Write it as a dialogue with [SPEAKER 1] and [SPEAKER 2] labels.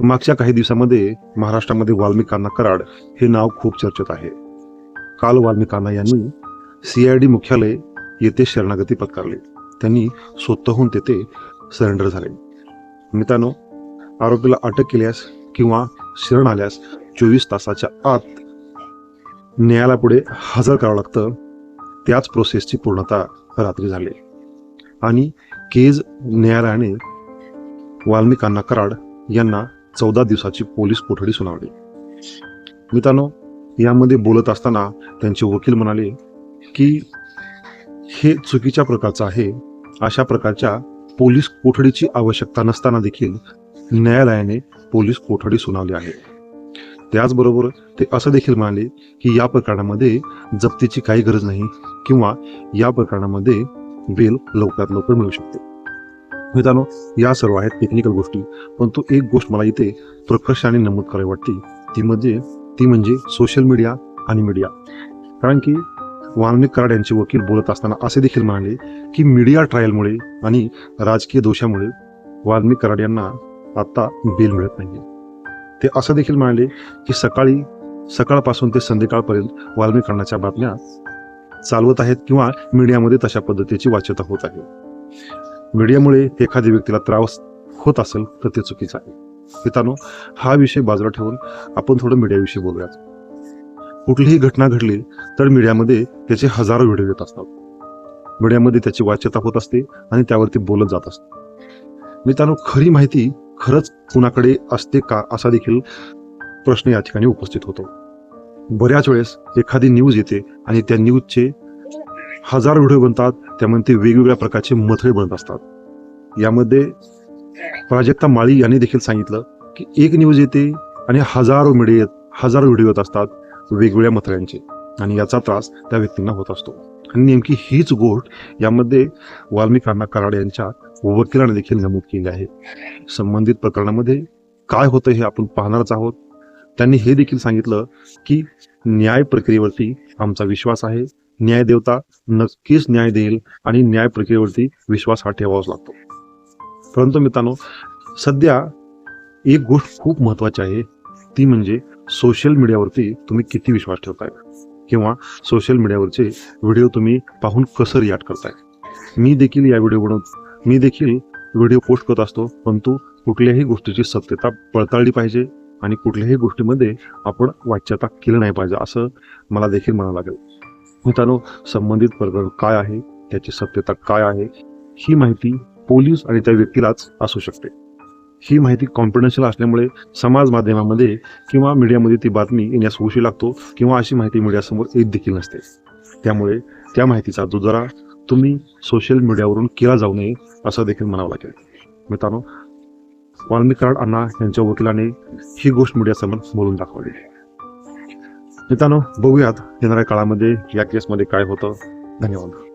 [SPEAKER 1] मागच्या काही दिवसामध्ये महाराष्ट्रामध्ये वाल्मिकांना कराड हे नाव खूप चर्चेत आहे. काल वाल्मिकांना यांनी सीआयडी मुख्यालय येथे शरणागती पत्करली. त्यांनी स्वतःहून तेथे सरेंडर झाले. मित्रांनो आरोपीला अटक केल्यास किंवा शरण आल्यास चोवीस तासाच्या आत न्यायालयापुढे हजर करावं लागतं. त्याच प्रोसेसची पूर्णता रात्री झाली. आणि केज न्यायालयाने वाल्मिकांना कराड यांना चौदा दिवसाची पोलीस कोठडी सुनावली. मित्रांनो यामध्ये बोलत असताना त्यांचे वकील म्हणाले की हे चुकीच्या प्रकारचं आहे. अशा प्रकारच्या पोलीस कोठडीची आवश्यकता नसताना देखील न्यायालयाने पोलीस कोठडी सुनावली आहे. त्याचबरोबर ते असं देखील म्हणाले की या प्रकरणामध्ये जप्तीची काही गरज नाही किंवा या प्रकरणामध्ये बेल लवकरात लवकर मिळू शकते. मित्रांनो या सर्व आहेत टेक्निकल गोष्टी परंतु एक गोष्ट मला इथे प्रकर्षाने नमूद करावी वाटते. ती म्हणजे ती म्हणजे सोशल मीडिया आणि मीडिया कारण की वाल्मिक कराड यांचे वकील बोलत असताना असे देखील म्हणाले की मीडिया ट्रायलमुळे आणि राजकीय दोषामुळे वाल्मिक कराड यांना आत्ता बेल मिळत नाही ते असं देखील म्हणाले की सकाळी सकाळपासून ते संध्याकाळपर्यंत वाल्मिक बातम्या चालवत आहेत किंवा मीडियामध्ये तशा पद्धतीची वाच्यता होत आहे. मीडियामुळे एखाद्या व्यक्तीला त्रास होत असेल तर ते चुकीचं आहे. मित्रांनो हा विषय बाजूला ठेवून आपण थोडं मीडियाविषयी बोलूयात. कुठलीही घटना घडली तर मीडियामध्ये त्याचे हजारो व्हिडिओ येत असतात. मीडियामध्ये त्याची वाच्यता होत असते आणि त्यावरती बोलत जात असते. मित्रांनो खरी माहिती खरंच कुणाकडे असते का असा देखील प्रश्न या ठिकाणी उपस्थित होतो. बऱ्याच वेळेस एखादी न्यूज येते आणि त्या न्यूजचे हजार व्हिडिओ बनतात त्यामध्ये ते वेगवेगळ्या प्रकारचे मथळे बनत असतात. यामध्ये प्राजक्ता माळी यांनी देखील सांगितलं की एक न्यूज येते आणि हजारो मीडिया हजारो व्हिडिओ येत असतात वेगवेगळ्या मथळ्यांचे आणि याचा त्रास त्या व्यक्तींना होत असतो. आणि नेमकी हीच गोष्ट यामध्ये वाल्मिकांना कराड यांच्या वकिलाने देखील नमूद केली आहे. संबंधित प्रकरणामध्ये काय होतं हे आपण पाहणारच आहोत. त्यांनी हे देखील सांगितलं की न्याय प्रक्रियेवरती आमचा विश्वास आहे. न्याय देवता नक्कीच न्याय देईल आणि न्याय प्रक्रियेवरती विश्वास हा ठेवावाच लागतो. परंतु मित्रांनो सध्या एक गोष्ट खूप महत्वाची आहे ती म्हणजे सोशल मीडियावरती तुम्ही किती विश्वास ठेवताय? किंवा सोशल मीडियावरचे व्हिडिओ तुम्ही पाहून कसं रिॲक्ट करताय? मी देखील या व्हिडिओ बनवत मी देखील व्हिडिओ पोस्ट करत असतो परंतु कुठल्याही गोष्टीची सत्यता पडताळली पाहिजे आणि कुठल्याही गोष्टीमध्ये आपण वाच्यता केलं नाही पाहिजे असं मला देखील म्हणावं लागेल. मित्रांनो संबंधित प्रकरण काय आहे? त्याची सत्यता काय आहे? ही माहिती पोलीस आणि त्या व्यक्तीलाच असू शकते. ही माहिती कॉन्फिडेन्शियल असल्यामुळे समाज माध्यमामध्ये किंवा मीडियामध्ये ती बातमी येण्यास उशीर लागतो किंवा अशी माहिती मीडियासमोर येत देखील नसते. त्यामुळे त्या माहितीचा दुजरा तुम्ही सोशल मीडियावरून केला जाऊ नये असं देखील म्हणावं लागेल. मित्रांनो वाल्मिक कराड अण्णा यांच्या वकिलाने ही गोष्ट मीडियासमोर बोलून दाखवली मित्रांनो बघूयात येणाऱ्या काळामध्ये या केसमध्ये काय होतं. धन्यवाद.